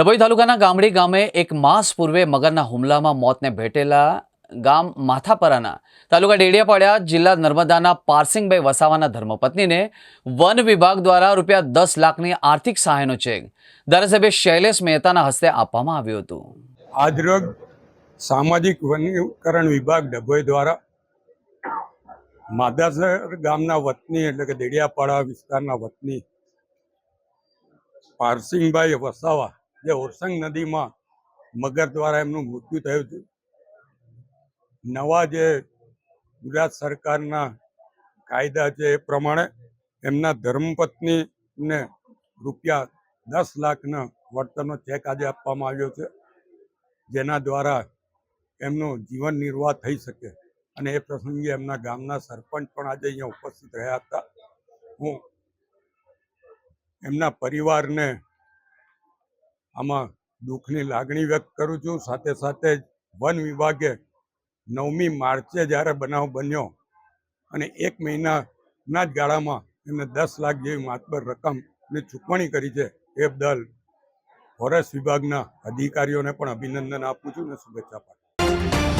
ડભોઈ તાલુકાના ગામડી ગામે એક માસ પૂર્વે મગરના હુમલામાં મોતને ભેટેલા ગામ માથાપરાના તાલુકા ડેડિયાપાડા જિલ્લા નર્મદાના પારસિંગભાઈ વસાવાના ધર્મપત્નીને વન વિભાગ દ્વારા રૂપિયા દસ લાખની આર્થિક સહાયનો ચેક. ધારાસભ્ય શૈલેષ મહેતાના હસ્તે આપવામાં આવ્યું હતું. આજરોગ સામાજિક વનીકરણ વિભાગ ડભોઈ દ્વારા માધાસર ગામના વતની એટલે કે દેડિયાપાડા વિસ્તારના વતની પારસિંગભાઈ વસાવા જે ઓરસંગ નદીમાં મગર દ્વારા એમનું મૃત્યુ થયું હતું. નવા જે ગુજરાત સરકારના કાયદા છે એ પ્રમાણે એમના ધર્મપત્નીને રૂપિયા દસ લાખના વળતરનો ચેક આજે આપવામાં આવ્યો છે, જેના દ્વારા એમનું જીવન નિર્વાહ થઈ શકે. અને એ પ્રસંગે એમના ગામના સરપંચ પણ આજે અહીંયા ઉપસ્થિત રહ્યા હતા. હું એમના પરિવારને આમાં દુઃખની લાગણી વ્યક્ત કરું છું. સાથે સાથે જ વન વિભાગે નવમી માર્ચે જ્યારે બનાવ બન્યો અને એક મહિનાના જ ગાળામાં એમને દસ લાખ જેવી માતબર રકમની ચૂકવણી કરી છે. એ બદલ ફોરેસ્ટ વિભાગના અધિકારીઓને પણ અભિનંદન આપું છું અને શુભેચ્છા પાઠવું